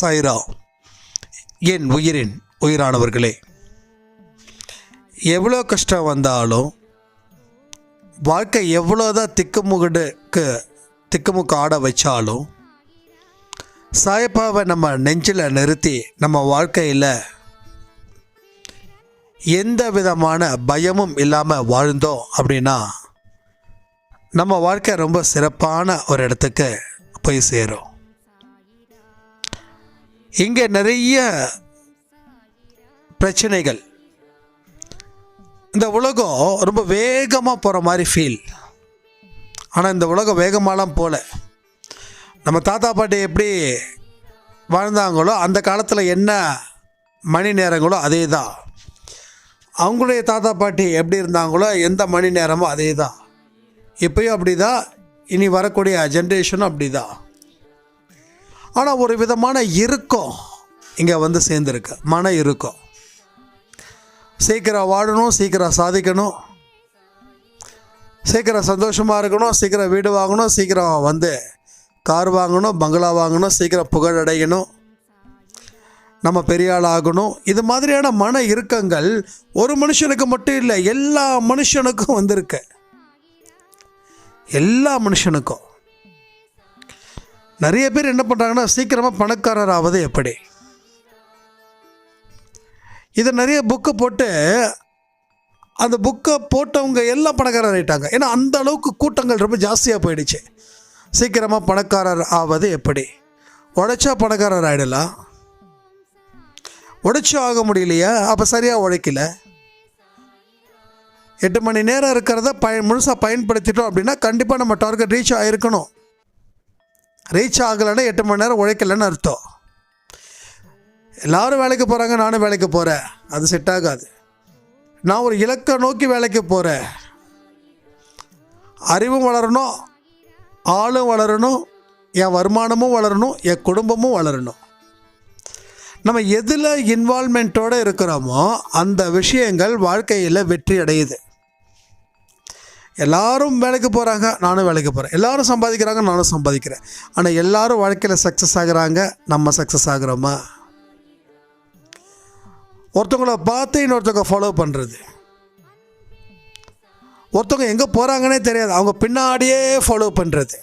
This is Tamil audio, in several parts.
சைரா என் உயிரின் உயிரானவர்களே எவ்வளோ கஷ்டம் வந்தாலும் வாழ்க்கை எவ்வளோதான் திக்குமுகடுக்கு திக்குமுக்கு ஆட வச்சாலும் சாயப்பாவை நம்ம நெஞ்சில் நிறுத்தி நம்ம வாழ்க்கையில் எந்த விதமான பயமும் இல்லாமல் வாழ்ந்தோம் அப்படின்னா நம்ம வாழ்க்கை ரொம்ப சிறப்பான ஒரு இடத்துக்கு போய் சேரும். இங்கே நிறைய பிரச்சனைகள். இந்த உலகம் ரொம்ப வேகமாக போகிற மாதிரி ஃபீல் ஆனால் இந்த உலகம் வேகமாலாம் போகல நம்ம தாத்தா பாட்டி எப்படி வாழ்ந்தாங்களோ அந்த காலத்தில் என்ன மணி நேரங்களோ அதே தான் அவங்களுடைய தாத்தா பாட்டி எப்படி இருந்தாங்களோ எந்த மணி நேரமோ அதே தான் இப்போயும் அப்படி தான் இனி வரக்கூடிய ஜென்ரேஷனும் அப்படி தான் ஆனால் ஒரு விதமான இறுக்கம் இங்கே வந்து சேர்ந்துருக்கு. மன இறுக்கம். சீக்கிரம் வாழணும் சீக்கிரம் சாதிக்கணும். சீக்கிரம் சந்தோஷமாக இருக்கணும் சீக்கிரம் வீடு வாங்கணும் சீக்கிரம் வந்து கார் வாங்கணும் பங்களா வாங்கணும் சீக்கிரம் புகழ் அடையணும். நம்ம பெரிய ஆள் ஆகணும். இது மாதிரியான மன இறுக்கங்கள் ஒரு மனுஷனுக்கு மட்டும் இல்லை எல்லா மனுஷனுக்கும் வந்திருக்கு. எல்லா மனுஷனுக்கும். நிறைய பேர் என்ன பண்ணுறாங்கன்னா சீக்கிரமாக பணக்காரர் ஆவது எப்படி? இதை நிறைய புக்கு போட்டு அந்த புக்கை போட்டவங்க எல்லாம் பணக்காரர் ஆயிட்டாங்க. ஏன்னா அந்த அளவுக்கு கூட்டங்கள் ரொம்ப ஜாஸ்தியாக போயிடுச்சு. சீக்கிரமாக பணக்காரர் ஆவது எப்படி? உழைச்சா பணக்காரர் ஆகிடலாம் உழைச்சும் ஆக முடியலையா? அப்போ சரியாக உழைக்கல. எட்டு மணி நேரம் இருக்கிறத பயன் முழுசாக பயன்படுத்திட்டோம் அப்படின்னா கண்டிப்பாக நம்ம டார்கெட் ரீச் ஆகிருக்கணும் ரீச் ஆகலைன்னா எட்டு மணி நேரம் உழைக்கலைன்னு அர்த்தம். எல்லாரும் வேலைக்கு போகிறாங்க நானும் வேலைக்கு போகிறேன் அது செட் ஆகாது. நான் ஒரு இலக்கை நோக்கி வேலைக்கு போகிறேன் அறிவும் வளரணும் ஆளும் வளரணும் என் வருமானமும் வளரணும் என் குடும்பமும் வளரணும். நம்ம எதில் இன்வால்மெண்ட்டோடு இருக்கிறோமோ அந்த விஷயங்கள் வாழ்க்கையில் வெற்றி அடையுது. எல்லாரும் வேலைக்கு போகிறாங்க நானும் வேலைக்கு போகிறேன் எல்லாரும் சம்பாதிக்கிறாங்க நானும் சம்பாதிக்கிறேன். ஆனால் எல்லாரும் வாழ்க்கையில் சக்ஸஸ் ஆகுறாங்க நம்ம சக்ஸஸ் ஆகுறோமா? ஒருத்தவங்கள பார்த்து இன்னொருத்தவங்க ஃபாலோ பண்ணுறது ஒருத்தவங்க எங்கே போகிறாங்கன்னே தெரியாது. அவங்க பின்னாடியே ஃபாலோ பண்ணுறது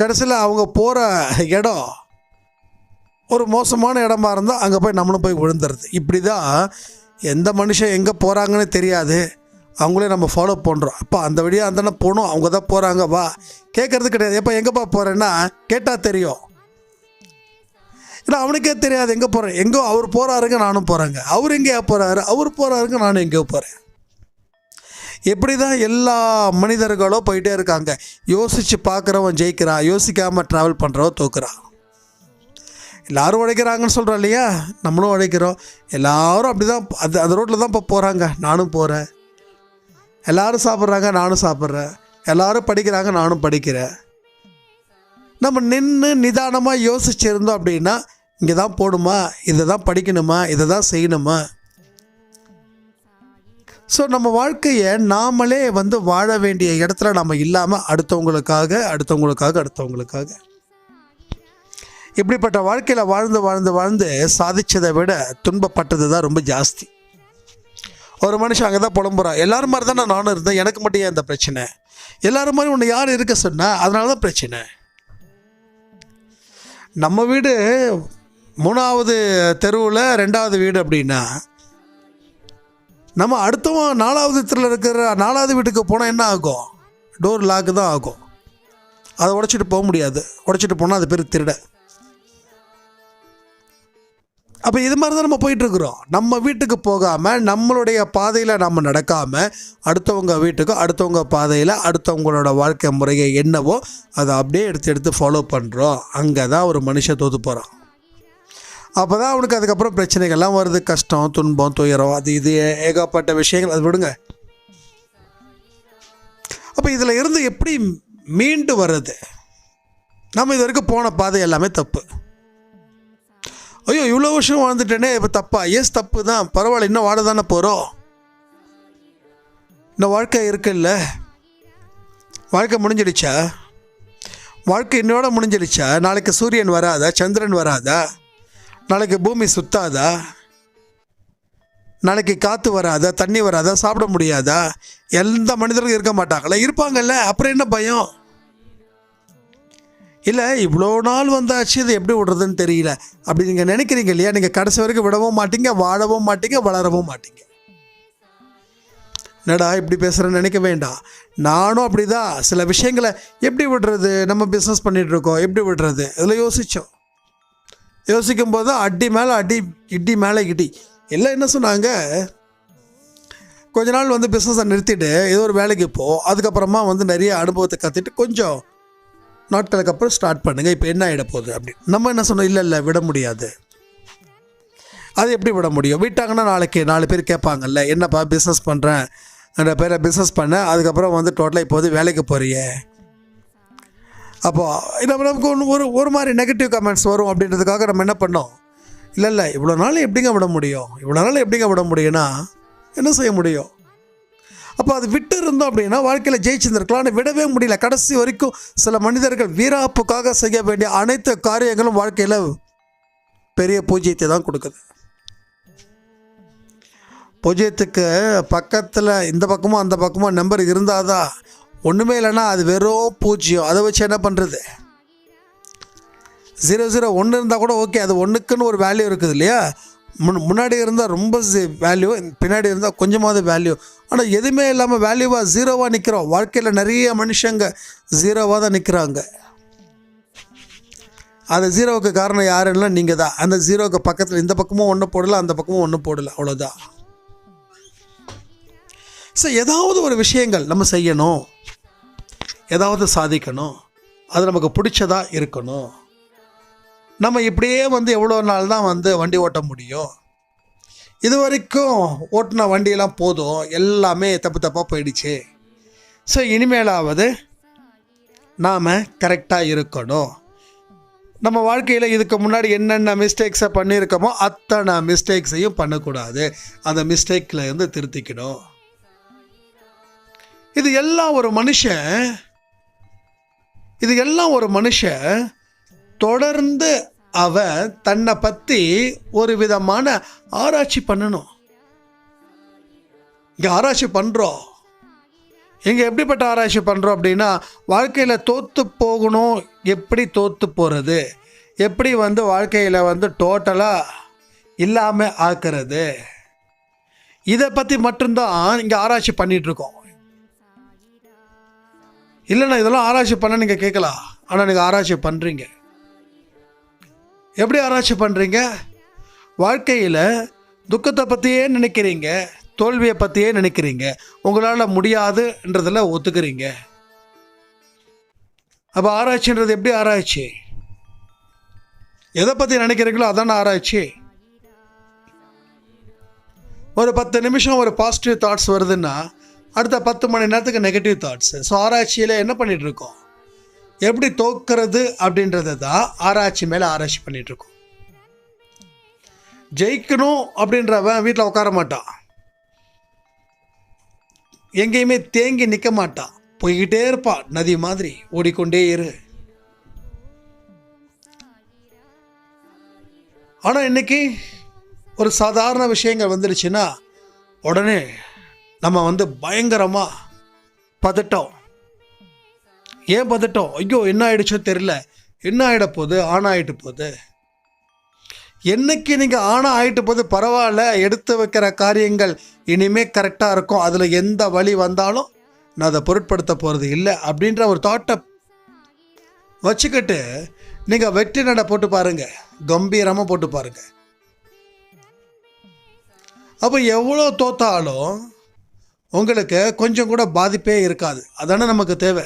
கடைசியில் அவங்க போகிற இடம் ஒரு மோசமான இடமா இருந்தால் அங்கே போய் நம்மளும் போய் விழுந்துறது இப்படி தான் எந்த மனுஷன் எங்கே போகிறாங்கன்னு தெரியாது. அவங்களே நம்ம ஃபாலோ பண்ணுறோம் அப்போ அந்த வழியாக அந்தானே போகணும். அவங்க தான் போகிறாங்க வா. கேட்குறது கிடையாது. எப்போ எங்கேப்பா போகிறேன்னா கேட்டால் தெரியும். ஏன்னா அவனுக்கே தெரியாது. எங்கே போகிறேன் எங்கோ அவர் போகிறாருங்க நானும் போகிறேங்க அவர் எங்கேயா போகிறாரு அவர் போகிறாருங்க நானும் எங்கேயோ போகிறேன் எப்படி தான் எல்லா மனிதர்களும் போயிட்டே இருக்காங்க. யோசித்து பார்க்குறவன் ஜெயிக்கிறான். யோசிக்காமல் ட்ராவல் பண்ணுறவன் தோக்குறான். எல்லாரும் உழைக்கிறாங்கன்னு சொல்கிறோம் இல்லையா? நம்மளும் உழைக்கிறோம். எல்லாரும் அப்படி தான் அது அந்த ரோட்டில் தான் இப்போ போகிறாங்க நானும் போகிறேன் எல்லாரும் சாப்பிட்றாங்க நானும் சாப்பிட்றேன். எல்லாரும் படிக்கிறாங்க நானும் படிக்கிறேன். நம்ம நின்று நிதானமாக யோசிச்சிருந்தோம் அப்படின்னா இங்கே தான் போகணுமா இதை தான் படிக்கணுமா? இதை தான் செய்யணுமா? ஸோ நம்ம வாழ்க்கையை நாமளே வந்து வாழ வேண்டிய இடத்துல நம்ம இல்லாமல் அடுத்தவங்களுக்காக அடுத்தவங்களுக்காக அடுத்தவங்களுக்காக. இப்படிப்பட்ட வாழ்க்கையில் வாழ்ந்து வாழ்ந்து வாழ்ந்து சாதிச்சதை விட துன்பப்பட்டது தான் ரொம்ப ஜாஸ்தி. ஒரு மனுஷன் அங்கே தான் புலம்புறான். எல்லாரும் மாதிரி தான் நானும் இருந்தேன். எனக்கு மட்டும் ஏன் இந்த பிரச்சனை? எல்லாரும் மாதிரி உன்னை யார் இருக்க சொன்னா அதனால தான் பிரச்சனை. நம்ம வீடு மூணாவது தெருவில் ரெண்டாவது வீடு அப்படின்னா நம்ம அடுத்தவன் நாலாவது தெருவில் இருக்கிற நாலாவது வீட்டுக்கு போனால் என்ன ஆகும்? டோர் லாக்கு தான் ஆகும். அதை உடைச்சிட்டு போக முடியாது. உடைச்சிட்டு போனால் அது பேர் திருட. அப்போ இது மாதிரி தான் நம்ம போயிட்டுருக்குறோம். நம்ம வீட்டுக்கு போகாமல் நம்மளுடைய பாதையில் நம்ம நடக்காமல் அடுத்தவங்க வீட்டுக்கு அடுத்தவங்க பாதையில் அடுத்தவங்களோட வாழ்க்கை முறையை என்னவோ அதை அப்படியே எடுத்து எடுத்து ஃபாலோ பண்ணுறோம் அங்கே தான் ஒரு மனுஷன் தோற்று போகிறான் அப்போ தான் அவனுக்கு அதுக்கப்புறம் பிரச்சனைகள்லாம் வருது. கஷ்டம் துன்பம் துயரம் அது இது ஏகப்பட்ட விஷயங்கள். அது விடுங்க. அப்போ இதில் இருந்து எப்படி மீண்டு வர்றது? நம்ம இது வரைக்கும் போன பாதை எல்லாமே தப்பு. ஐயோ இவ்வளோ வருஷம் வாழ்ந்துட்டேனே இப்போ தப்பா? எஸ் தப்பு தான் பரவாயில்ல இன்னும் வாழ தானே போகிறோம் இன்னும் வாழ்க்கை இருக்குல்ல? வாழ்க்கை முடிஞ்சிடுச்சா? வாழ்க்கை இன்னோட முடிஞ்சிடுச்சா? நாளைக்கு சூரியன் வராதா? சந்திரன் வராதா? நாளைக்கு பூமி சுத்தாதா? நாளைக்கு காற்று வராதா? தண்ணி வராதா? சாப்பிட முடியாதா? எந்த மனிதர்களும் இருக்க மாட்டாங்களா இருப்பாங்கல்ல? அப்புறம் என்ன பயம்? இல்லை இவ்வளோ நாள் வந்தாச்சு இது எப்படி விடுறதுன்னு தெரியல. அப்படி நீங்கள் நினைக்கிறீங்க இல்லையா? நீங்கள் கடைசி வரைக்கும் விடவும் மாட்டீங்க வாழவும் மாட்டீங்க வளரவும் மாட்டீங்க. என்னடா இப்படி பேசுகிறேன்னு நினைக்க வேண்டாம். நானும் அப்படிதான். சில விஷயங்களை எப்படி விடுறது? நம்ம பிஸ்னஸ் பண்ணிட்டு இருக்கோம். எப்படி விடுறது? இதில் யோசித்தோம் யோசிக்கும் போது அடி மேலே அடி இடி மேலே இடி. எல்லாம் என்ன சொன்னாங்க? கொஞ்ச நாள் வந்து பிஸ்னஸை நிறுத்திட்டு ஏதோ ஒரு வேலைக்கு போ. அதுக்கப்புறமா வந்து நிறைய அனுபவத்தை கற்றுட்டு கொஞ்சம் நாட்களுக்கு அப்புறம் ஸ்டார்ட் பண்ணுங்கள் இப்போ என்ன ஆகிட போகுது அப்படி. நம்ம என்ன சொன்னோம்? இல்லை இல்லை விட முடியாது. அது எப்படி விட முடியும்? விட்டாங்கன்னா நாளைக்கு நாலு பேர் கேட்பாங்கல்ல என்னப்பா பிஸ்னஸ் பண்ணுறேன் ரெண்டு பேரை பிஸ்னஸ் பண்ணேன் அதுக்கப்புறம் வந்து டோட்டலாக இப்போது வேலைக்கு போறியே? அப்போது நம்ம நமக்கு ஒன்று ஒரு ஒரு மாதிரி நெகட்டிவ் கமெண்ட்ஸ் வரும் அப்படின்றதுக்காக நம்ம என்ன பண்ணோம்? இல்லை இல்லை இவ்வளோ நாள் எப்படிங்க விட முடியும்? இவ்வளோ நாள் எப்படிங்க விட முடியும்னா என்ன செய்ய முடியும்? அப்போ அது விட்டு இருந்தோம் அப்படின்னா வாழ்க்கையில் ஜெயிச்சிருந்துருக்கலாம் ஆனால் விடவே முடியல. கடைசி வரைக்கும் சில மனிதர்கள் வீராப்புக்காக செய்ய வேண்டிய அனைத்து காரியங்களும் வாழ்க்கையில் பெரிய பூஜ்ஜியத்தை தான் கொடுக்குது. பூஜ்ஜியத்துக்கு பக்கத்தில் இந்த பக்கமும் அந்த பக்கமும் நம்பர் இருந்தால் தான் ஒன்றுமே இல்லைன்னா அது வெறும் பூஜ்ஜியம் அதை வச்சு என்ன பண்ணுறது ஜீரோ ஜீரோ ஒன்று இருந்தால் கூட ஓகே அது ஒன்றுக்குன்னு ஒரு வேல்யூ இருக்குது இல்லையா? முன் முன்னாடி இருந்தால் ரொம்ப வேல்யூ பின்னாடி இருந்தால் கொஞ்சமாவது வேல்யூ ஆனால் எதுவுமே இல்லாமல் வேல்யூவாக ஜீரோவாக நிற்கிறோம் வாழ்க்கையில் நிறைய மனுஷங்க ஜீரோவாக தான் நிற்கிறாங்க அந்த ஜீரோவுக்கு காரணம் யாருன்னா நீங்கள் தான். அந்த ஜீரோவுக்கு பக்கத்தில் இந்த பக்கமும் ஒன்று போடலை அந்த பக்கமும் ஒன்று போடலை. அவ்வளோதான் ஸோ ஏதாவது ஒரு விஷயங்கள் நம்ம செய்யணும். ஏதாவது சாதிக்கணும். அது நமக்கு பிடிச்சதாக இருக்கணும். நம்ம இப்படியே வந்து எவ்வளோ நாள் தான் வந்து வண்டி ஓட்ட முடியும்? இது வரைக்கும் ஓட்டின வண்டியெல்லாம் போதும். எல்லாமே தப்பு தப்பாக போயிடுச்சு. ஸோ இனிமேலாவது நாம் கரெக்டாக இருக்கணும். நம்ம வாழ்க்கையில் இதுக்கு முன்னாடி என்னென்ன மிஸ்டேக்ஸை பண்ணியிருக்கோமோ அத்தனை மிஸ்டேக்ஸையும் பண்ணக்கூடாது. அந்த மிஸ்டேக்கில் இருந்து திருத்திக்கணும். இது எல்லாம் ஒரு மனுஷன் இது எல்லாம் ஒரு மனுஷன் தொடர்ந்து அவன் தன்னை பற்றி ஒரு விதமான ஆராய்ச்சி பண்ணணும். இங்கே ஆராய்ச்சி பண்ணுறோம் இங்கே எப்படிப்பட்ட ஆராய்ச்சி பண்ணுறோம் அப்படின்னா வாழ்க்கையில் தோற்று போகணும். எப்படி தோற்று போகிறது எப்படி வந்து வாழ்க்கையில் வந்து டோட்டலாக இல்லாமல் ஆக்குறது? இதை பற்றி மட்டும்தான் இங்கே ஆராய்ச்சி பண்ணிகிட்ருக்கோம் இல்லைண்ணா இதெல்லாம் ஆராய்ச்சி பண்ண நீங்கள் கேட்கலாம். ஆனால் நீங்கள் ஆராய்ச்சி பண்ணுறீங்க எப்படி ஆராய்ச்சி பண்ணுறீங்க வாழ்க்கையில் துக்கத்தை பற்றியே நினைக்கிறீங்க தோல்வியை பற்றியே நினைக்கிறீங்க. உங்களால் முடியாதுன்றதில் ஒத்துக்கிறீங்க. அப்போ ஆராய்ச்சின்றது எப்படி ஆராய்ச்சி? எதை பற்றி நினைக்கிறீங்களோ அதான ஆராய்ச்சி. ஒரு பத்து நிமிஷம் ஒரு பாசிட்டிவ் தாட்ஸ் வருதுன்னா அடுத்த பத்து மணி நேரத்துக்கு நெகட்டிவ் தாட்ஸு ஸோ ஆராய்ச்சியில் என்ன பண்ணிகிட்ருக்கோம் எப்படி தோக்கிறது அப்படின்றத தான் ஆராய்ச்சி மேலே ஆராய்ச்சி பண்ணிகிட்ருக்கோம் ஜெயிக்கணும் அப்படின்றவன் வீட்டில் உட்கார மாட்டான். எங்கேயுமே தேங்கி நிற்க மாட்டான். போய்கிட்டே இருப்பான். நதி மாதிரி ஓடிக்கொண்டே இரு. ஆனால் இன்றைக்கி ஒரு சாதாரண விஷயங்கள் வந்துடுச்சுன்னா உடனே நம்ம வந்து பயங்கரமாக பதட்டோம். ஏன் பதட்டம்? ஐயோ என்ன ஆயிடுச்சோ தெரியல. என்ன ஆகிட போகுது? ஆன் ஆகிட்டு போகுது. என்னைக்கு நீங்கள் ஆணா ஆகிட்டு போது பரவாயில்ல எடுத்து வைக்கிற காரியங்கள் இனிமே கரெக்டாக இருக்கும். அதில் எந்த வழி வந்தாலும் நான் அதை பொருட்படுத்த போகிறது இல்லை அப்படின்ற ஒரு தாட்டை வச்சுக்கிட்டு நீங்கள் வெற்றி நடை போட்டு பாருங்க. கம்பீரமாக போட்டு பாருங்க. அப்போ எவ்வளோ தோத்தாலும் உங்களுக்கு கொஞ்சம் கூட பாதிப்பே இருக்காது. அதானே நமக்கு தேவை.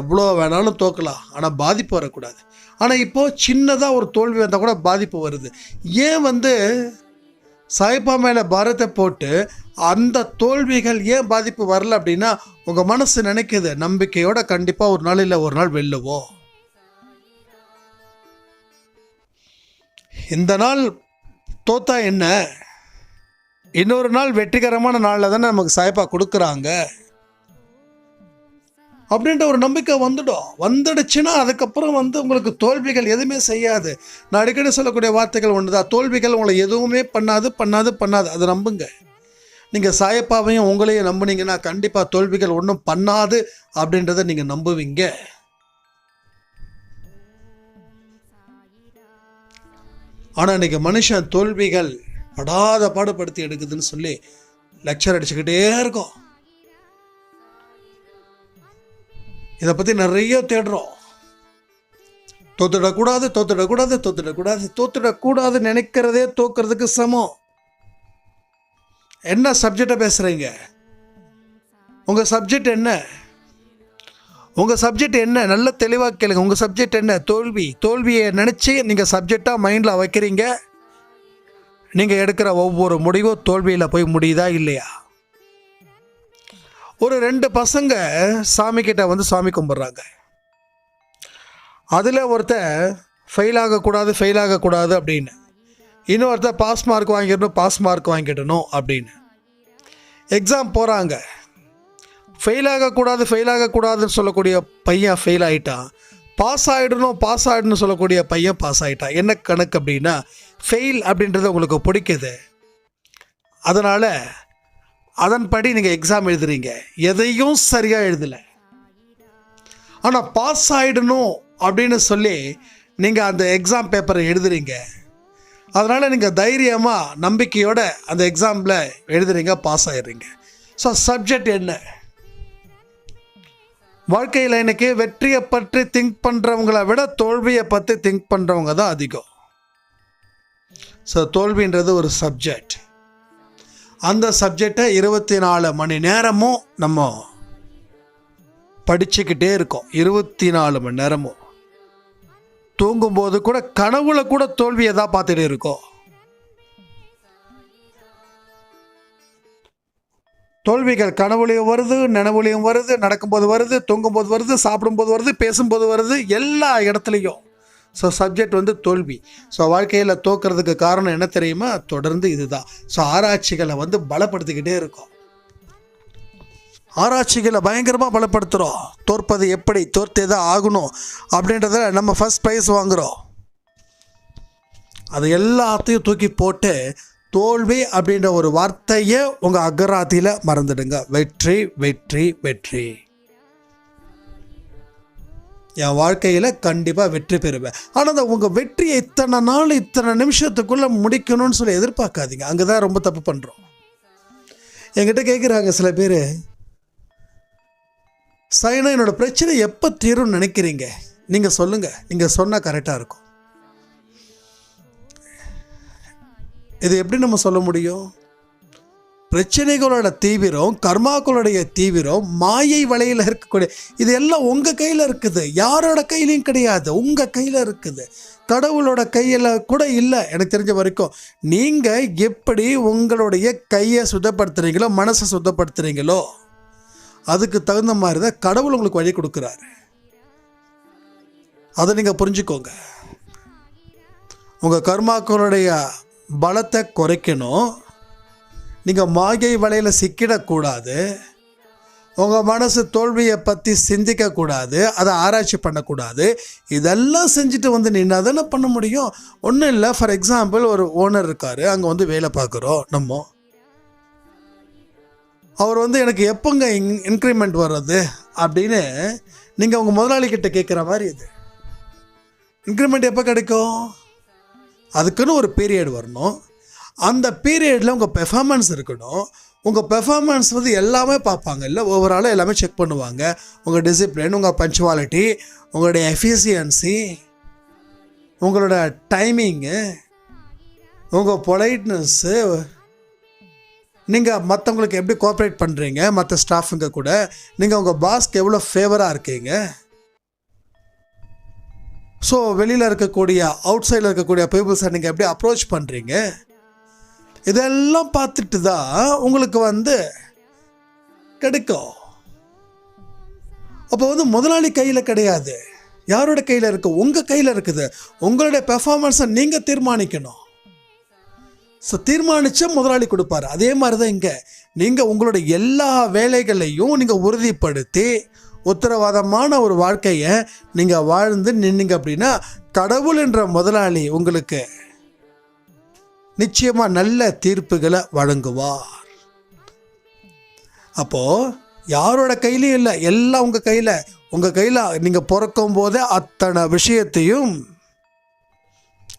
எவ்வளோ வேணாலும் தோக்கலாம். ஆனால் பாதிப்பு வரக்கூடாது. ஆனால் இப்போது சின்னதாக ஒரு தோல்வி வந்தால் கூட பாதிப்பு வருது. ஏன் வந்து சாய்பா மேலே பாரத்தை போட்டு அந்த தோல்விகள் ஏன் பாதிப்பு வரல அப்படின்னா உங்கள் மனசு நினைக்குது நம்பிக்கையோட கண்டிப்பாக ஒரு நாள் இல்லை ஒரு நாள் வெல்லுவோம். இந்த நாள் தோத்தா என்ன? இன்னொரு நாள் வெற்றிகரமான நாளில் தானே நமக்கு சாய்ப்பா கொடுக்குறாங்க. அப்படின்ற ஒரு நம்பிக்கை வந்துடும். வந்துடுச்சுன்னா அதுக்கப்புறம் வந்து உங்களுக்கு தோல்விகள் எதுவுமே செய்யாது. நான் அடிக்கடி சொல்லக்கூடிய வார்த்தைகள் ஒன்று தான் தோல்விகள் உங்களை எதுவுமே பண்ணாது பண்ணாது பண்ணாது. அதை நம்புங்க. நீங்கள் சாயப்பாவையும் உங்களையும் நம்புனீங்கன்னா கண்டிப்பாக தோல்விகள் ஒன்றும் பண்ணாது அப்படின்றத நீங்கள் நம்புவீங்க. ஆனால் இன்றைக்கி மனுஷன் தோல்விகள் படாத பாடுபடுத்தி எடுக்குதுன்னு சொல்லி லெக்சர் அடிச்சுக்கிட்டே இருக்கோம். இதை பற்றி நிறைய தேடுறோம். தோத்துடக்கூடாது தோத்துடக்கூடாது தோத்துடக்கூடாது தோத்துடக்கூடாது நினைக்கிறதே தோக்கிறதுக்கு சமம். என்ன சப்ஜெக்டை பேசுகிறீங்க உங்கள் சப்ஜெக்ட் என்ன? உங்கள் சப்ஜெக்ட் என்ன? நல்ல தெளிவாக கேளுங்க. உங்கள் சப்ஜெக்ட் என்ன? தோல்வி. தோல்வியை நினச்சி நீங்கள் சப்ஜெக்டாக மைண்டில் வைக்கிறீங்க. நீங்கள் எடுக்கிற ஒவ்வொரு முடிவும் தோல்வியில் போய் முடியுதா இல்லையா? ஒரு ரெண்டு பசங்க சாமி கிட்ட வந்து சாமி கும்பிட்றாங்க. அதில் ஒருத்தர் ஃபெயில் ஆகக்கூடாது ஃபெயில் ஆகக்கூடாது அப்படின்னு. இன்னொருத்தர் பாஸ் மார்க் வாங்கிடணும் பாஸ் மார்க் வாங்கிடணும் அப்படின்னு. எக்ஸாம் போகிறாங்க ஃபெயில் ஆகக்கூடாது ஃபெயில் ஆகக்கூடாதுன்னு சொல்லக்கூடிய பையன் ஃபெயில் ஆகிட்டான் பாஸ் ஆகிடணும் பாஸ் ஆகிடணும்னு சொல்லக்கூடிய பையன் பாஸ் ஆகிட்டான் என்ன கணக்கு அப்படின்னா ஃபெயில் அப்படின்றது உங்களுக்கு பிடிக்குது. அதனால் அதன்படி நீங்கள் எக்ஸாம் எழுதுறீங்க. எதையும் சரியாக எழுதலை. ஆனால் பாஸ் ஆகிடணும் அப்படின்னு சொல்லி நீங்கள் அந்த எக்ஸாம் பேப்பரை எழுதுறீங்க. அதனால் நீங்கள் தைரியமாக நம்பிக்கையோடு அந்த எக்ஸாமில் எழுதுறீங்க பாஸ் ஆகிடுறீங்க ஸோ சப்ஜெக்ட் என்ன? வாழ்க்கையில் இன்னைக்கு வெற்றியை பற்றி திங்க் பண்ணுறவங்கள விட தோல்வியை பற்றி திங்க் பண்ணுறவங்க தான் அதிகம். ஸோ தோல்வின்றது ஒரு சப்ஜெக்ட் அந்த சப்ஜெக்டை இருபத்தி நாலு மணி நேரமும் நம்ம படிச்சுக்கிட்டே இருக்கோம். இருபத்தி நாலு மணி நேரமும். தூங்கும்போது கூட கனவுல கூட தோல்வியை தான் பார்த்துட்டு இருக்கோம். தோல்விகள் கனவுலையும் வருது நினைவுலையும் வருது நடக்கும்போது வருது தூங்கும்போது வருது சாப்பிடும்போது வருது பேசும்போது வருது எல்லா இடத்துலையும். ஸோ சப்ஜெக்ட் வந்து தோல்வி. ஸோ வாழ்க்கையில் தோக்கிறதுக்கு காரணம் என்ன தெரியுமா? தொடர்ந்து இதுதான். ஸோ ஆராய்ச்சிகளை வந்து பலப்படுத்திக்கிட்டே இருக்கும். ஆராய்ச்சிகளை பயங்கரமாக பலப்படுத்துகிறோம் தோற்பது எப்படி? தோற்றே தான் ஆகணும் அப்படின்றத நம்ம ஃபஸ்ட் ப்ரைஸ் வாங்குகிறோம் அது எல்லாத்தையும் தூக்கி போட்டு தோல்வி அப்படின்ற ஒரு வார்த்தையை உங்கள் அகராத்தியில் மறந்துடுங்க. வெற்றி வெற்றி வெற்றி. என் வாழ்க்கையில் கண்டிப்பாக வெற்றி பெறுவேன். ஆனால் அந்த உங்கள் வெற்றியை இத்தனை நாள் இத்தனை நிமிஷத்துக்குள்ளே முடிக்கணும்னு சொல்லி எதிர்பார்க்காதீங்க. அங்கே தான் ரொம்ப தப்பு பண்ணுறோம் என்கிட்ட கேட்குறாங்க சில பேர் சைனா என்னோடய பிரச்சனை எப்போ தீரும்னு நினைக்கிறீங்க? நீங்கள் சொல்லுங்கள் நீங்கள் சொன்னால் கரெக்டாக இருக்கும். இது எப்படி நம்ம சொல்ல முடியும்? பிரச்சனைகளோட தீவிரம் கர்மாக்களுடைய தீவிரம் மாயை வலையில் இருக்கக்கூடிய இது எல்லாம் உங்கள் கையில் இருக்குது. யாரோட கையிலையும் கிடையாது. உங்கள் கையில் இருக்குது. கடவுளோட கையில் கூட இல்லை எனக்கு தெரிஞ்ச வரைக்கும். நீங்கள் எப்படி உங்களுடைய கையை சுத்தப்படுத்துகிறீங்களோ மனசை சுத்தப்படுத்துகிறீங்களோ அதுக்கு தகுந்த மாதிரி தான் கடவுள் உங்களுக்கு வழி கொடுக்குறாரு. அதை நீங்கள் புரிஞ்சுக்கோங்க. உங்கள் கர்மாக்களுடைய பலத்தை குறைக்கணும். நீங்கள் மாயை வலையில் சிக்கிடக்கூடாது. உங்கள் மனசு தோல்வியை பற்றி சிந்திக்கக்கூடாது. அதை ஆராய்ச்சி பண்ணக்கூடாது. இதெல்லாம் செஞ்சுட்டு வந்து நின்று தானே பண்ண முடியும்? ஒன்றும் இல்லை. ஃபார் எக்ஸாம்பிள் ஒரு ஓனர் இருக்கார். அங்கே வந்து வேலை பார்க்குறோம். நம்ம. அவர் வந்து எனக்கு எப்போங்க இன் இன்க்ரிமெண்ட் வர்றது? அப்படின்னு நீங்கள் உங்கள் முதலாளிகிட்ட கேட்குற மாதிரி இது. இன்க்ரிமெண்ட் எப்போ கிடைக்கும்? அதுக்குன்னு ஒரு பீரியட் வரணும். அந்த பீரியடில் உங்கள் பெர்ஃபார்மன்ஸ் இருக்கணும். உங்கள் பெர்ஃபார்மன்ஸ் வந்து எல்லாமே பார்ப்பாங்க. இல்லை ஓவராலாக எல்லாமே செக் பண்ணுவாங்க. உங்கள் டிசிப்ளின் உங்கள் பஞ்சுவாலிட்டி உங்களுடைய எஃபிஷியன்சி உங்களோட டைமிங்கு உங்கள் பொலைட்னஸ்ஸு நீங்கள் மற்றவங்களுக்கு எப்படி கோஆப்ரேட் பண்ணுறீங்க மற்ற ஸ்டாஃபுங்க கூட நீங்கள் உங்கள் பாஸ்க்கு எவ்வளோ ஃபேவராக இருக்கீங்க? ஸோ வெளியில் இருக்கக்கூடிய அவுட் சைடில் இருக்கக்கூடிய பீப்புள்ஸை நீங்கள் எப்படி அப்ரோச் பண்ணுறீங்க இதெல்லாம் பார்த்துட்டு தான் உங்களுக்கு வந்து கிடைக்கும். அப்போ வந்து முதலாளி கையில் கிடையாது. யாரோட கையில் இருக்கு? உங்கள் கையில் இருக்குது. உங்களுடைய பெர்ஃபார்மன்ஸை நீங்கள் தீர்மானிக்கணும். ஸோ தீர்மானித்து முதலாளி கொடுப்பாரு. அதே மாதிரி தான் இங்கே. நீங்கள் உங்களுடைய எல்லா வேலைகளையும் நீங்கள் உறுதிப்படுத்தி உத்தரவாதமான ஒரு வாழ்க்கையை நீங்கள் வாழ்ந்து நின்னீங்க அப்படின்னா கடவுள் என்ற முதலாளி உங்களுக்கு நிச்சயமாக நல்ல தீர்ப்புகளை வழங்குவார். அப்போது யாரோட கையிலையும் இல்லை எல்லாம் உங்கள் கையில். உங்கள் கையில் நீங்கள் பிறக்கும் போதே அத்தனை விஷயத்தையும்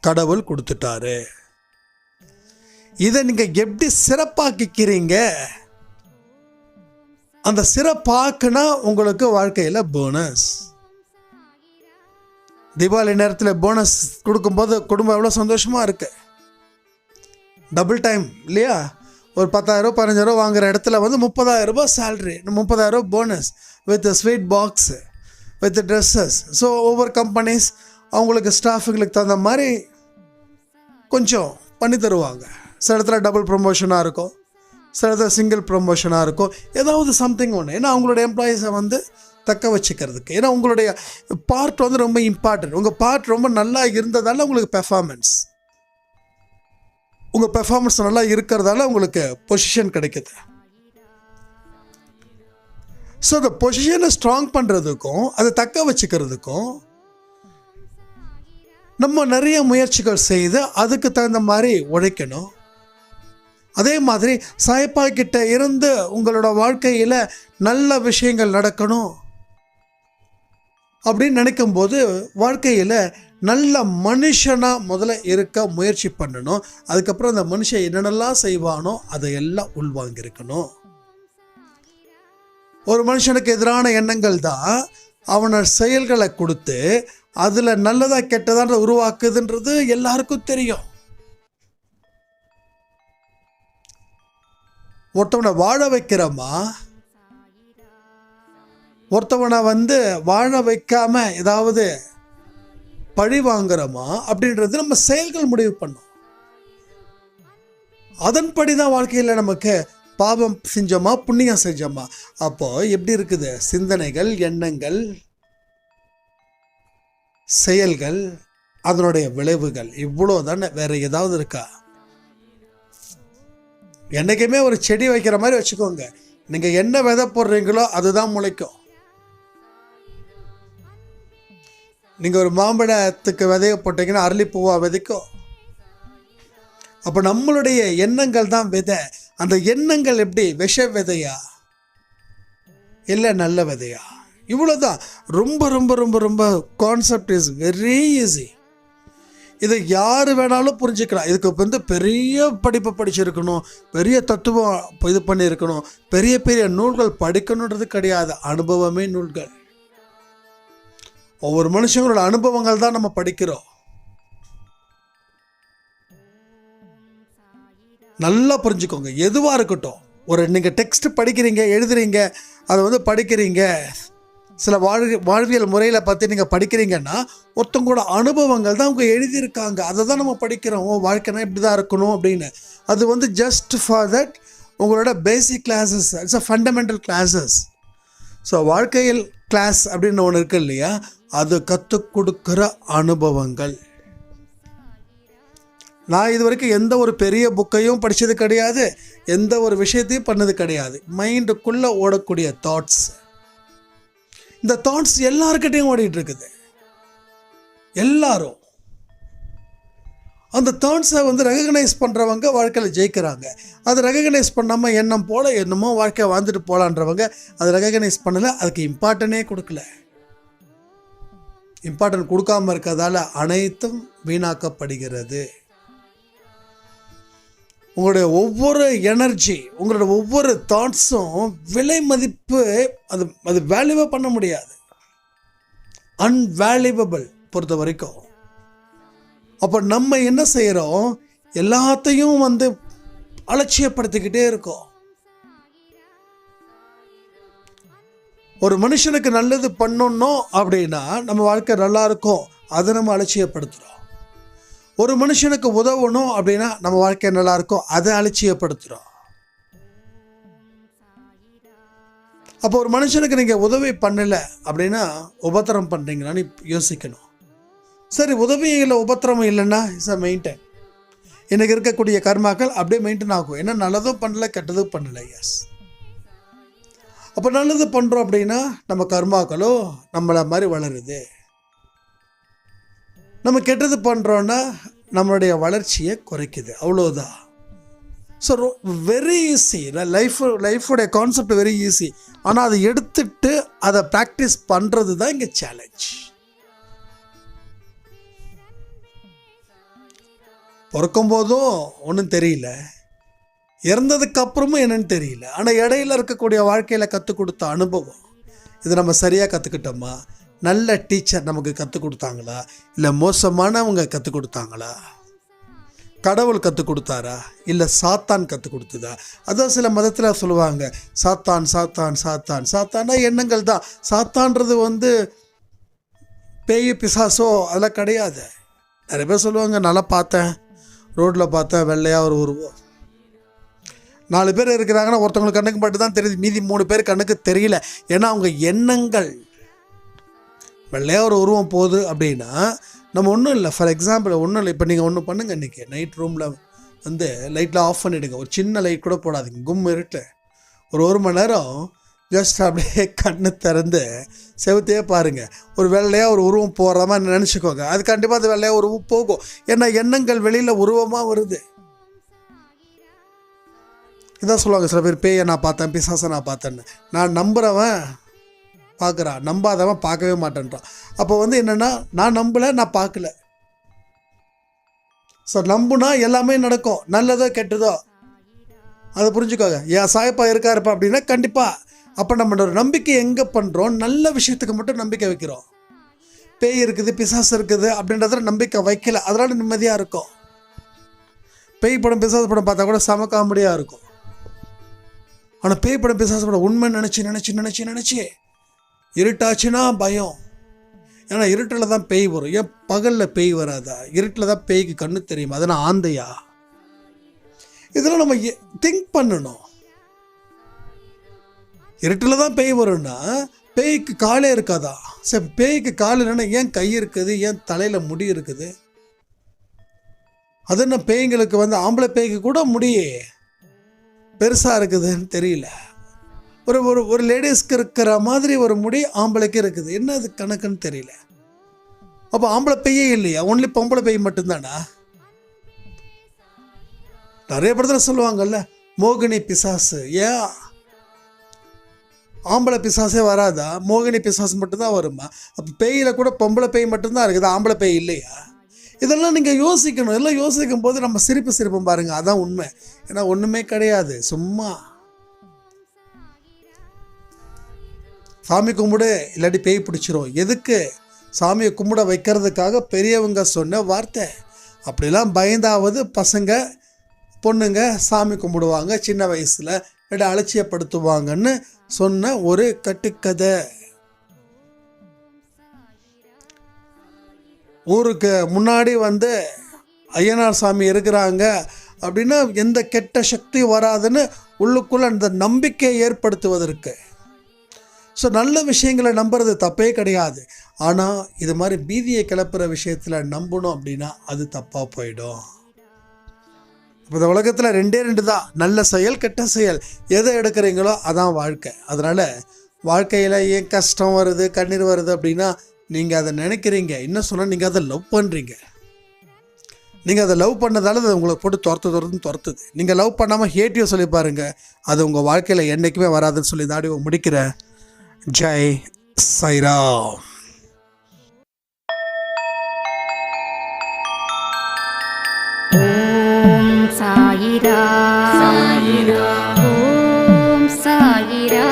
கடவுள் கொடுத்துட்டாரு. இதை நீங்கள் எப்படி சிறப்பாக்கிக்கிறீங்க? அந்த சிறப்பாக்குனா உங்களுக்கு வாழ்க்கையில் போனஸ் தீபாவளி நேரத்தில் போனஸ் கொடுக்கும்போது குடும்பம் எவ்வளோ சந்தோஷமாக இருக்கு? டபுள் டைம் இல்லையா? ஒரு பத்தாயிரம் பதினஞ்சாயிரம் வாங்குற இடத்துல வந்து முப்பதாயிரம் ரூபாய் சேல்ரி முப்பதாயிரம் bonus with sweet box with dresses so ஒவ்வொரு கம்பெனிஸ் அவங்களுக்கு ஸ்டாஃபுங்களுக்கு தகுந்த மாதிரி கொஞ்சம் பண்ணி தருவாங்க. சில இடத்துல டபுள் ப்ரொமோஷனாக இருக்கும். சிலது சிங்கிள் ப்ரொமோஷனாக இருக்கும். ஏதாவது சம்திங் ஒன்று ஏன்னா அவங்களோட எம்ப்ளாயீஸை வந்து தக்க வச்சுக்கிறதுக்கு. ஏன்னா உங்களுடைய பார்ட் வந்து ரொம்ப இம்பார்ட்டன்ட் உங்கள் பார்ட் ரொம்ப நல்லா இருந்ததால் உங்களுக்கு பெர்ஃபார்மன்ஸ் உங்கள் பெர்ஃபார்மன்ஸ் நல்லா இருக்கிறதால உங்களுக்கு பொசிஷன் கிடைக்குது. ஸோ அந்த பொசிஷனை ஸ்ட்ராங் பண்ணுறதுக்கும் அதை தக்க வச்சுக்கிறதுக்கும் நம்ம நிறைய முயற்சிகள் செய்து அதுக்கு தகுந்த மாதிரி உழைக்கணும். அதே மாதிரி சாய்ப்பா கிட்ட இருந்து உங்களோட வாழ்க்கையில் நல்ல விஷயங்கள் நடக்கணும் அப்படின்னு நினைக்கும்போது வாழ்க்கையில் நல்ல மனுஷனாக முதல்ல இருக்க முயற்சி பண்ணணும். அதுக்கப்புறம் அந்த மனுஷன் என்னென்னலாம் செய்வானோ அதையெல்லாம் உள்வாங்கியிருக்கணும். ஒரு மனுஷனுக்கு எதிரான எண்ணங்கள் தான் அவனை செயல்களை கொடுத்து அதில் நல்லதாக கெட்டதாக உருவாக்குதுன்றது எல்லாருக்கும் தெரியும். ஒருத்தவனை வாழ வைக்கிறோமா? ஒருத்தவனை வந்து வாழ வைக்காம ஏதாவது பழி வாங்குறோமா? அப்படின்றது நம்ம செயல்கள் முடிவு பண்ணோம். அதன்படி தான் வாழ்க்கையில் நமக்கு பாவம் செஞ்சோமா புண்ணியம் செஞ்சோமா? அப்போ எப்படி இருக்குது? சிந்தனைகள் எண்ணங்கள் செயல்கள் அதனுடைய விளைவுகள் இவ்வளோ தானே வேற ஏதாவது இருக்கா? என்றைக்குமே ஒரு செடி வைக்கிற மாதிரி வச்சுக்கோங்க. நீங்கள் என்ன விதை போடுறீங்களோ அதுதான் முளைக்கும். நீங்கள் ஒரு மாம்பழத்துக்கு விதைய போட்டீங்கன்னா அரளிப்பூவாக விதைக்கும். அப்போ நம்மளுடைய எண்ணங்கள் தான் விதை. அந்த எண்ணங்கள் எப்படி? விஷ விதையா? இல்லை நல்ல விதையா? இவ்வளோதான் ரொம்ப ரொம்ப ரொம்ப ரொம்ப கான்செப்ட் இஸ் வெரி ஈஸி இதை யார் வேணாலும் புரிஞ்சுக்கலாம். இதுக்கு வந்து பெரிய படிப்பு படிச்சிருக்கணும் பெரிய தத்துவம் இது பண்ணியிருக்கணும் பெரிய பெரிய நூல்கள் படிக்கணுன்றது கிடையாது. அனுபவமே நூல்கள். ஒவ்வொரு மனுஷங்களோட அனுபவங்கள் தான் நம்ம படிக்கிறோம். நல்லா புரிஞ்சுக்கோங்க. எதுவாக இருக்கட்டும். ஒரு நீங்கள் டெக்ஸ்ட் படிக்கிறீங்க எழுதுறீங்க அதை வந்து படிக்கிறீங்க. சில வாழ் வாழ்வியல் முறையில் பற்றி நீங்கள் படிக்கிறீங்கன்னா ஒருத்தவங்களோட அனுபவங்கள் தான் அவங்க எழுதியிருக்காங்க. அதை தான் நம்ம படிக்கிறோம். ஓ வாழ்க்கைனா இப்படி தான் இருக்கணும் அப்படின்னு. அது வந்து ஜஸ்ட் ஃபார் தட் உங்களோட basic classes it's a fundamental classes so வாழ்க்கையில் கிளாஸ் அப்படின்னு ஒன்று இருக்கு இல்லையா? அது கற்றுக் கொடுக்குற அனுபவங்கள். நான் இது வரைக்கும் எந்த ஒரு பெரிய புக்கையும் படித்தது கிடையாது. எந்த ஒரு விஷயத்தையும் பண்ணது கிடையாது. மைண்டுக்குள்ளே ஓடக்கூடிய தாட்ஸ் இந்த தாட்ஸ் எல்லாருக்கிட்டையும் ஓடிட்டு இருக்குது எல்லாரும். அந்த தாட்ஸை வந்து ரெகக்னைஸ் பண்ணுறவங்க வாழ்க்கையில் ஜெயிக்கிறாங்க. அதை ரெகக்னைஸ் பண்ணாமல் எண்ணம் போல் என்னமோ வாழ்க்கையை வாழ்ந்துட்டு போகலான்றவங்க அதை ரெகக்னைஸ் பண்ணலை அதுக்கு இம்பார்ட்டனே கொடுக்கல. இம்பார்ட்டன்ட் கொடுக்காம இருக்கிறதால அனைத்தும் வீணாக்கப்படுகிறது. உங்களுடைய ஒவ்வொரு எனர்ஜி உங்களோட ஒவ்வொரு தாட்ஸும் விலை மதிப்பு அது அது வேல்யூவே பண்ண முடியாது. அன்வேல்யூவபிள் பொறுத்த வரைக்கும் அப்போ நம்ம என்ன செய்கிறோம் எல்லாத்தையும் வந்து அலட்சியப்படுத்திக்கிட்டே இருக்கோம். ஒரு மனுஷனுக்கு நல்லது பண்ணணும் அப்படின்னா நம்ம வாழ்க்கை நல்லா இருக்கும். அதை நம்ம அலட்சியப்படுத்துகிறோம் ஒரு மனுஷனுக்கு உதவணும் அப்படின்னா நம்ம வாழ்க்கை நல்லா இருக்கும் அதை அலட்சியப்படுத்துகிறோம் அப்போ ஒரு மனுஷனுக்கு நீங்கள் உதவி பண்ணலை அப்படின்னா உபத்திரம் பண்ணுறீங்களான்னு யோசிக்கணும். சரி உதவி இல்லை உபத்திரமும் இல்லைன்னா இஸ் அ மெயின்டைன் எனக்கு இருக்கக்கூடிய கர்மாக்கள் அப்படியே மெயின்டைன் ஆகும். ஏன்னா நல்லதும் பண்ணலை கெட்டதும் பண்ணலை எஸ் அப்போ நல்லது பண்ணுறோம் அப்படின்னா நம்ம கர்மாக்களும் நம்மளை மாதிரி வளருது. நம்ம கெட்டது பண்ணுறோன்னா நம்மளுடைய வளர்ச்சியை குறைக்குது. அவ்வளோதான் ஸோ வெரி ஈஸி லைஃப் லைஃபோடைய கான்செப்ட் வெரி ஈஸி ஆனால் அதை எடுத்துட்டு அதை ப்ராக்டிஸ் பண்ணுறது தான் இங்கே சேலஞ்ச் பிறக்கும் போதும் ஒன்றும் தெரியல. இறந்ததுக்கு அப்புறமும் என்னன்னு தெரியல. ஆனால் இடையில இருக்கக்கூடிய வாழ்க்கையில் கற்றுக் கொடுத்த அனுபவம். இது நம்ம சரியாக கற்றுக்கிட்டோமா நல்ல டீச்சர் நமக்கு கற்றுக் கொடுத்தாங்களா? இல்லை மோசமானவங்க கற்றுக் கொடுத்தாங்களா? கடவுள் கற்றுக் கொடுத்தாரா? இல்லை சாத்தான் கற்றுக் கொடுத்ததா? அதான் சில மதத்தில் சொல்லுவாங்க சாத்தான் சாத்தான் சாத்தான். சாத்தானா எண்ணங்கள் தான். சாத்தான்றது வந்து பேய் பிசாசோ அதெல்லாம் கிடையாது. நிறைய பேர் சொல்லுவாங்க நல்லா பார்த்தேன். ரோட்டில் பார்த்தேன் வெள்ளையாக ஒரு உருவம். நாலு பேர் இருக்கிறாங்கன்னா ஒருத்தவங்களுக்கு கண்ணுக்கு மட்டும் தான் தெரியுது. மீதி மூணு பேர் கண்ணுக்கு தெரியல. ஏன்னா அவங்க எண்ணங்கள். வெள்ளையாக ஒரு உருவம் போகுது அப்படின்னா நம்ம ஒன்றும் இல்லை. ஃபார் எக்ஸாம்பிள் ஒன்றும் இல்லை. இப்போ நீங்கள் ஒன்று பண்ணுங்கள் இன்றைக்கி நைட் ரூமில் வந்து லைட்லாம் ஆஃப் பண்ணிவிடுங்க ஒரு சின்ன லைட் கூட போடாதீங்க. கும் இருட்டு ஒரு ஒரு மணி நேரம் ஜஸ்ட் அப்படியே கண்ணு திறந்து செவத்தையே பாருங்கள் ஒரு வெள்ளையாக ஒரு உருவம் போகிற மாதிரி நினச்சிக்கோங்க. அது கண்டிப்பாக அது வெள்ளையாக உருவம் போகும். ஏன்னா எண்ணங்கள் வெளியில் உருவமாக வருது. இதான் சொல்லுவாங்க சில பேர் பேயை நான் பார்த்தேன் பிசாசை நான் பார்த்தேன்னு. நான் நம்புகிறவன் பார்க்குறான். நம்பாதவன் பார்க்கவே மாட்டேன்றான். அப்போ வந்து என்னென்னா நான் நம்பலை நான் பார்க்கல. ஸோ நம்புனா எல்லாமே நடக்கும். நல்லதோ கெட்டதோ. அதை புரிஞ்சுக்கோங்க. என் சாயப்பா இருக்காருப்பா அப்படின்னா கண்டிப்பாக அப்போ நம்ம ஒரு நம்பிக்கை எங்கே பண்ணுறோம் நல்ல விஷயத்துக்கு மட்டும் நம்பிக்கை வைக்கிறோம். பேய் இருக்குது பிசாசு இருக்குது அப்படின்றதுல நம்பிக்கை வைக்கல. அதனால் நிம்மதியாக இருக்கும். பேய் படம் பிசாசு படம் பார்த்தா கூட செம காமெடியாக இருக்கும். ஆனால் பேய் படம் பிசாசு படம் உண்மை நினச்சி நினச்சி நினச்சி நினச்சி இருட்டாச்சுன்னா பயம். ஏன்னா இருட்டில் தான் பேய் வரும். ஏன் பகலில் பேய் வராதா? இருட்டில் தான் பேய்க்கு கண்ணு தெரியும்? அதனால் ஆந்தையா? இதெல்லாம் நம்ம திங்க் பண்ணணும். இருட்டில் தான் பேய் வரும்னா பேய்க்கு காலே இருக்காதா? சரி பேய்க்கு கால் இல்லைன்னா ஏன் கை இருக்குது? ஏன் தலையில் முடி இருக்குது? அது என்ன பேய்ங்களுக்கு வந்து ஆம்பளை பேய்க்கு கூட முடியே. பெருசாக இருக்குதுன்னு தெரியல. ஒரு ஒரு ஒரு லேடிஸ்க்கு இருக்கிற மாதிரி ஒரு முடி ஆம்பளைக்கு இருக்குது. என்ன அது கணக்குன்னு தெரியல. அப்போ ஆம்பளை பெய்யே இல்லையா? ஒன்லி பொம்பளை பெய்ய மட்டும்தானா? நிறைய படத்தில் சொல்லுவாங்கல்ல மோகினி பிசாசு. ஏன் ஆம்பளை பிசாசே வராதா? மோகினி பிசாசு மட்டும்தான் வருமா? அப்போ பேயில் கூட பொம்பளை பேய் மட்டும்தான் இருக்குது ஆம்பளை பேய் இல்லையா? இதெல்லாம் நீங்கள் யோசிக்கணும். எல்லாம் யோசிக்கும் போது நம்ம சிரிப்பு சிரிப்பும் பாருங்கள் அதான் உண்மை. ஏன்னா ஒன்றுமே கிடையாது. சும்மா. சாமி கும்பிடு இல்லாட்டி பேய் பிடிச்சிரும். எதுக்கு? சாமியை கும்பிட வைக்கிறதுக்காக பெரியவங்க சொன்ன வார்த்தை. அப்படிலாம் பயந்தாவது பசங்க பொண்ணுங்க சாமி கும்பிடுவாங்க சின்ன வயசில் இல்லாட்டி அலட்சியப்படுத்துவாங்கன்னு சொன்ன ஒரு கட்டுக்கதை. ஊருக்கு முன்னாடி வந்து ஐயனார் சாமி இருக்கிறாங்க அப்படின்னா எந்த கெட்ட சக்தி வராதுன்னு உள்ளுக்குள்ளே அந்த நம்பிக்கையை ஏற்படுத்துவதற்கு. ஸோ நல்ல விஷயங்களை நம்புறது தப்பே கிடையாது. ஆனால் இது மாதிரி பீதியை கிளப்புற விஷயத்தில் நம்பணும் அப்படின்னா அது தப்பாக போயிடும். இப்போ இந்த உலகத்தில் ரெண்டே ரெண்டு தான். நல்ல செயல் கெட்ட செயல். எதை எடுக்கிறீங்களோ அதான் வாழ்க்கை. அதனால் வாழ்க்கையில் ஏன் கஷ்டம் வருது கண்ணீர் வருது அப்படின்னா நீங்கள் அதை நினைக்கிறீங்க. இன்னும் சொன்னால் நீங்கள் அதை லவ் பண்ணுறீங்க நீங்கள் அதை லவ் பண்ணதால அது உங்களை போட்டு துரத்து துரத்துன்னு துரத்துது. நீங்கள் லவ் பண்ணாமல் ஹேட்டியோ சொல்லி பாருங்கள் அது உங்கள் வாழ்க்கையில் என்றைக்குமே வராதுன்னு சொல்லி தாடி முடிக்கிறேன். ஜெய் சைராம் ஓம் சாயிரா சாயிரா ஓம் சாயிரா